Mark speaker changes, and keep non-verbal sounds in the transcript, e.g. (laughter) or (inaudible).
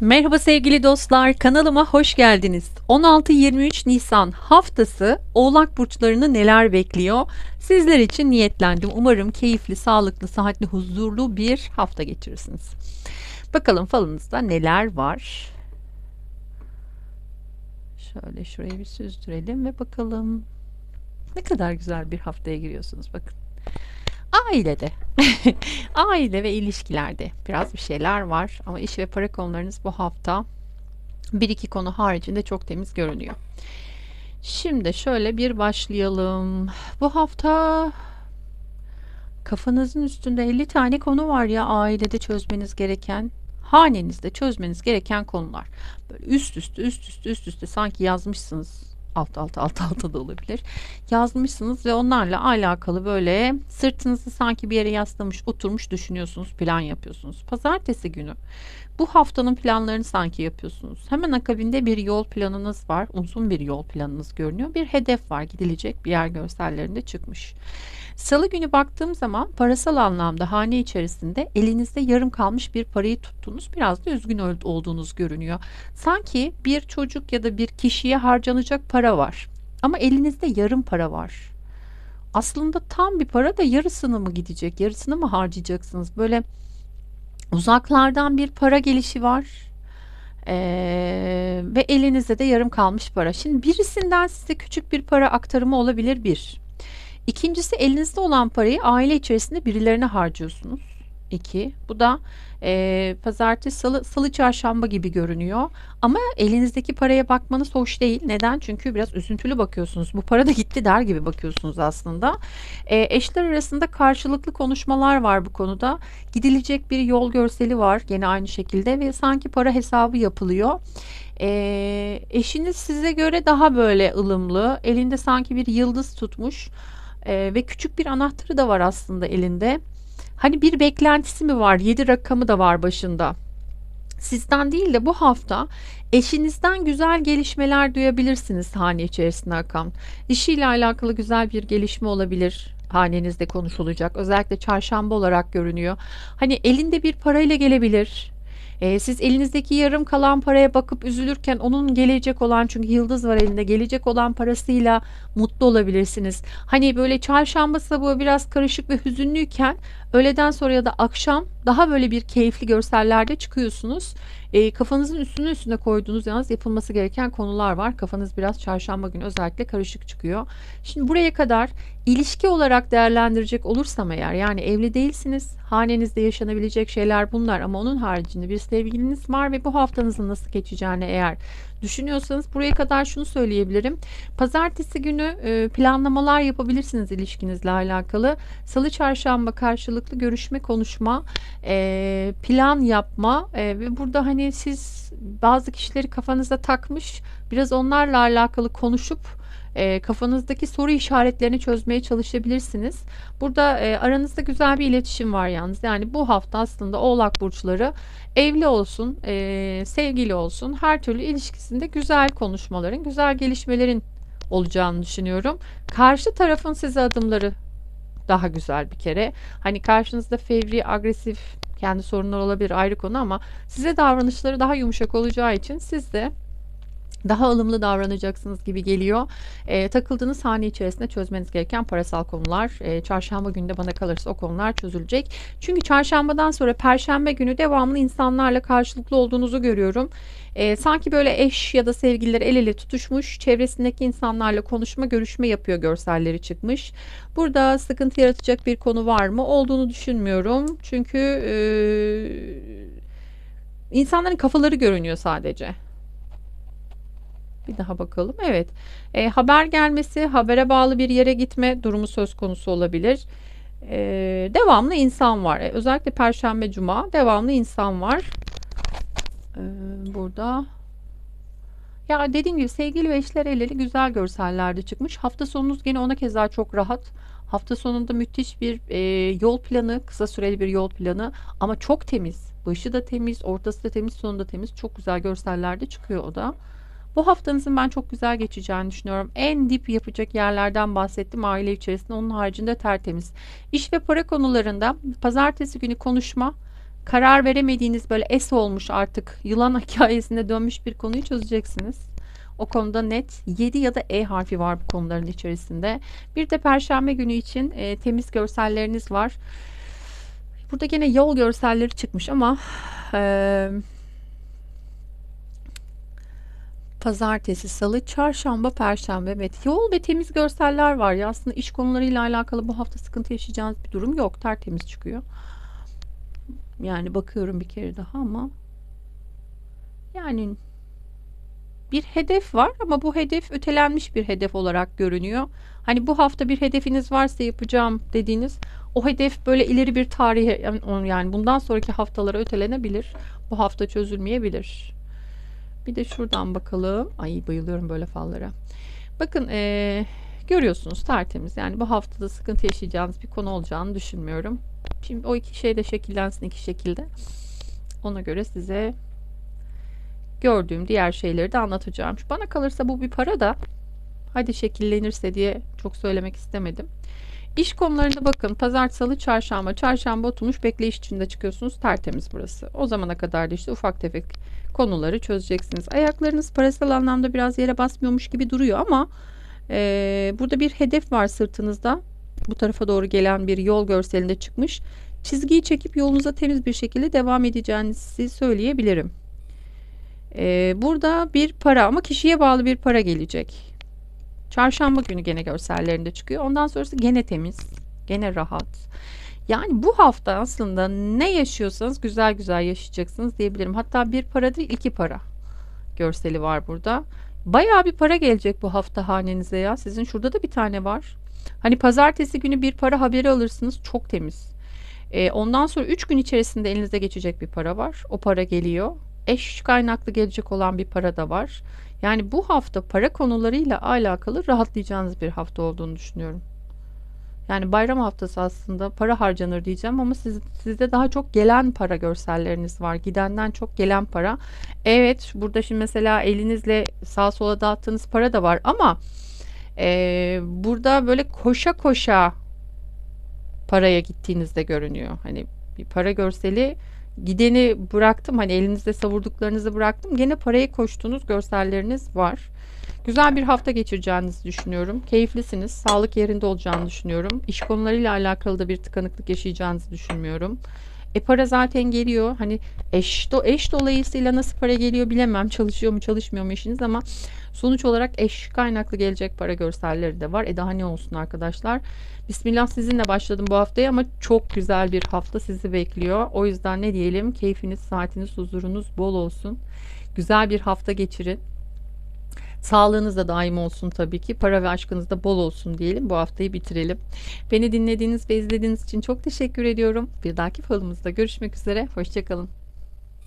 Speaker 1: Merhaba sevgili dostlar, kanalıma hoş geldiniz. 16-23 Nisan haftası Oğlak burçlarını neler bekliyor? Sizler için niyetlendim. Umarım keyifli, sağlıklı, sıhhatli, huzurlu bir hafta geçirirsiniz. Bakalım falınızda neler var? Şöyle şurayı bir süzdürelim ve bakalım. Ne kadar güzel bir haftaya giriyorsunuz bakın. Ailede, (laughs) aile ve ilişkilerde biraz bir şeyler var ama iş ve para konularınız bu hafta bir iki konu haricinde çok temiz görünüyor. Şimdi şöyle bir başlayalım. Bu hafta kafanızın üstünde 50 tane konu var ya ailede çözmeniz gereken, hanenizde çözmeniz gereken konular. Böyle üst üste üst üste üst üste sanki yazmışsınız alt alt alt (laughs) alta da olabilir. Yazmışsınız ve onlarla alakalı böyle sırtınızı sanki bir yere yaslamış, oturmuş düşünüyorsunuz, plan yapıyorsunuz. Pazartesi günü bu haftanın planlarını sanki yapıyorsunuz. Hemen akabinde bir yol planınız var. Uzun bir yol planınız görünüyor. Bir hedef var. Gidilecek bir yer görsellerinde çıkmış. Salı günü baktığım zaman parasal anlamda hane içerisinde elinizde yarım kalmış bir parayı tuttunuz. Biraz da üzgün olduğunuz görünüyor. Sanki bir çocuk ya da bir kişiye harcanacak para var. Ama elinizde yarım para var. Aslında tam bir para da yarısını mı gidecek, yarısını mı harcayacaksınız? Böyle uzaklardan bir para gelişi var. Ee, ve elinizde de yarım kalmış para. Şimdi birisinden size küçük bir para aktarımı olabilir bir. İkincisi elinizde olan parayı aile içerisinde birilerine harcıyorsunuz. İki. Bu da e, pazartesi, salı, salı, çarşamba gibi görünüyor. Ama elinizdeki paraya bakmanız hoş değil. Neden? Çünkü biraz üzüntülü bakıyorsunuz. Bu para da gitti der gibi bakıyorsunuz aslında. E, eşler arasında karşılıklı konuşmalar var bu konuda. Gidilecek bir yol görseli var gene aynı şekilde ve sanki para hesabı yapılıyor. E, eşiniz size göre daha böyle ılımlı. Elinde sanki bir yıldız tutmuş. Ee, ve küçük bir anahtarı da var aslında elinde. Hani bir beklentisi mi var? 7 rakamı da var başında. Sizden değil de bu hafta eşinizden güzel gelişmeler duyabilirsiniz hane içerisinde akan. İşiyle alakalı güzel bir gelişme olabilir hanenizde konuşulacak. Özellikle çarşamba olarak görünüyor. Hani elinde bir parayla gelebilir e, siz elinizdeki yarım kalan paraya bakıp üzülürken onun gelecek olan çünkü yıldız var elinde gelecek olan parasıyla mutlu olabilirsiniz. Hani böyle çarşamba sabahı biraz karışık ve hüzünlüyken öğleden sonra ya da akşam daha böyle bir keyifli görsellerde çıkıyorsunuz. E, kafanızın üstüne üstüne koyduğunuz yalnız yapılması gereken konular var. Kafanız biraz çarşamba günü özellikle karışık çıkıyor. Şimdi buraya kadar ilişki olarak değerlendirecek olursam eğer yani evli değilsiniz, hanenizde yaşanabilecek şeyler bunlar ama onun haricinde bir sevgiliniz var ve bu haftanızın nasıl geçeceğini eğer düşünüyorsanız buraya kadar şunu söyleyebilirim. Pazartesi günü e, planlamalar yapabilirsiniz ilişkinizle alakalı. Salı çarşamba karşılıklı görüşme, konuşma, e, plan yapma e, ve burada hani siz bazı kişileri kafanıza takmış biraz onlarla alakalı konuşup e, kafanızdaki soru işaretlerini çözmeye çalışabilirsiniz. Burada e, aranızda güzel bir iletişim var yalnız. Yani bu hafta aslında Oğlak burçları evli olsun, e, sevgili olsun her türlü ilişkisinde güzel konuşmaların, güzel gelişmelerin olacağını düşünüyorum. Karşı tarafın size adımları daha güzel bir kere. Hani karşınızda fevri, agresif, kendi sorunlar olabilir ayrı konu ama size davranışları daha yumuşak olacağı için siz de daha ılımlı davranacaksınız gibi geliyor. E, takıldığınız saniye içerisinde çözmeniz gereken parasal konular. E, çarşamba günde bana kalırsa o konular çözülecek. Çünkü çarşambadan sonra perşembe günü devamlı insanlarla karşılıklı olduğunuzu görüyorum. E, sanki böyle eş ya da sevgililer el ele tutuşmuş, çevresindeki insanlarla konuşma, görüşme yapıyor görselleri çıkmış. Burada sıkıntı yaratacak bir konu var mı? Olduğunu düşünmüyorum. Çünkü e, insanların kafaları görünüyor sadece. Bir daha bakalım. Evet. E, haber gelmesi, habere bağlı bir yere gitme durumu söz konusu olabilir. E, devamlı insan var. E, özellikle Perşembe, Cuma devamlı insan var. E, burada. Ya dediğim gibi sevgili ve eşler el güzel görsellerde çıkmış. Hafta sonunuz gene ona keza çok rahat. Hafta sonunda müthiş bir e, yol planı, kısa süreli bir yol planı ama çok temiz. Başı da temiz, ortası da temiz, sonu da temiz. Çok güzel görsellerde çıkıyor o da. Bu haftanızın ben çok güzel geçeceğini düşünüyorum. En dip yapacak yerlerden bahsettim aile içerisinde. Onun haricinde tertemiz. İş ve para konularında pazartesi günü konuşma karar veremediğiniz böyle es olmuş artık yılan (laughs) hikayesine dönmüş bir konuyu çözeceksiniz. O konuda net 7 ya da E harfi var bu konuların içerisinde. Bir de perşembe günü için e, temiz görselleriniz var. Burada gene yol görselleri çıkmış ama e, pazartesi, salı, çarşamba, perşembe evet yol ve temiz görseller var ya aslında iş konularıyla alakalı bu hafta sıkıntı yaşayacağınız bir durum yok tertemiz çıkıyor. Yani bakıyorum bir kere daha ama yani bir hedef var ama bu hedef ötelenmiş bir hedef olarak görünüyor. Hani bu hafta bir hedefiniz varsa yapacağım dediğiniz o hedef böyle ileri bir tarihe yani- bundan sonraki haftalara ötelenebilir. Bu hafta çözülmeyebilir. Bir de şuradan bakalım. Ay bayılıyorum böyle fallara. Bakın eee, görüyorsunuz tertemiz. Yani bu haftada sıkıntı yaşayacağınız bir konu olacağını düşünmüyorum. Şimdi o iki şey de şekillensin iki şekilde. Ona göre size gördüğüm diğer şeyleri de anlatacağım. Bana kalırsa bu bir para da hadi şekillenirse diye çok söylemek istemedim. İş konularında bakın pazar, salı, çarşamba, çarşamba oturmuş bekleyiş içinde çıkıyorsunuz. Tertemiz burası. O zamana kadar da işte ufak tefek konuları çözeceksiniz. Ayaklarınız parasal anlamda biraz yere basmıyormuş gibi duruyor ama eee, burada bir hedef var sırtınızda. Bu tarafa doğru gelen bir yol görselinde çıkmış. Çizgiyi çekip yolunuza temiz bir şekilde devam edeceğinizi söyleyebilirim. Eee, burada bir para ama kişiye bağlı bir para gelecek. Çarşamba günü gene görsellerinde çıkıyor. Ondan sonrası gene temiz, gene rahat. Yani bu hafta aslında ne yaşıyorsanız güzel güzel yaşayacaksınız diyebilirim. Hatta bir para değil iki para görseli var burada. Bayağı bir para gelecek bu hafta hanenize ya. Sizin şurada da bir tane var. Hani pazartesi günü bir para haberi alırsınız çok temiz. Ee, ondan sonra 3 gün içerisinde elinize geçecek bir para var. O para geliyor. Eş kaynaklı gelecek olan bir para da var. Yani bu hafta para konularıyla alakalı rahatlayacağınız bir hafta olduğunu düşünüyorum. Yani bayram haftası aslında para harcanır diyeceğim ama siz, sizde daha çok gelen para görselleriniz var. Gidenden çok gelen para. Evet burada şimdi mesela elinizle sağa sola dağıttığınız para da var ama eee, burada böyle koşa koşa paraya gittiğinizde görünüyor. Hani bir para görseli gideni bıraktım hani elinizde savurduklarınızı bıraktım. Gene paraya koştuğunuz görselleriniz var. Güzel bir hafta geçireceğinizi düşünüyorum. Keyiflisiniz. Sağlık yerinde olacağını düşünüyorum. İş konularıyla alakalı da bir tıkanıklık yaşayacağınızı düşünmüyorum. E para zaten geliyor. Hani eş, do, eş dolayısıyla nasıl para geliyor bilemem. Çalışıyor mu çalışmıyor mu işiniz ama sonuç olarak eş kaynaklı gelecek para görselleri de var. E daha ne olsun arkadaşlar. Bismillah sizinle başladım bu haftaya ama çok güzel bir hafta sizi bekliyor. O yüzden ne diyelim keyfiniz, saatiniz, huzurunuz bol olsun. Güzel bir hafta geçirin. Sağlığınız da daim olsun tabii ki. Para ve aşkınız da bol olsun diyelim. Bu haftayı bitirelim. Beni dinlediğiniz ve izlediğiniz için çok teşekkür ediyorum. Bir dahaki falımızda görüşmek üzere. Hoşçakalın.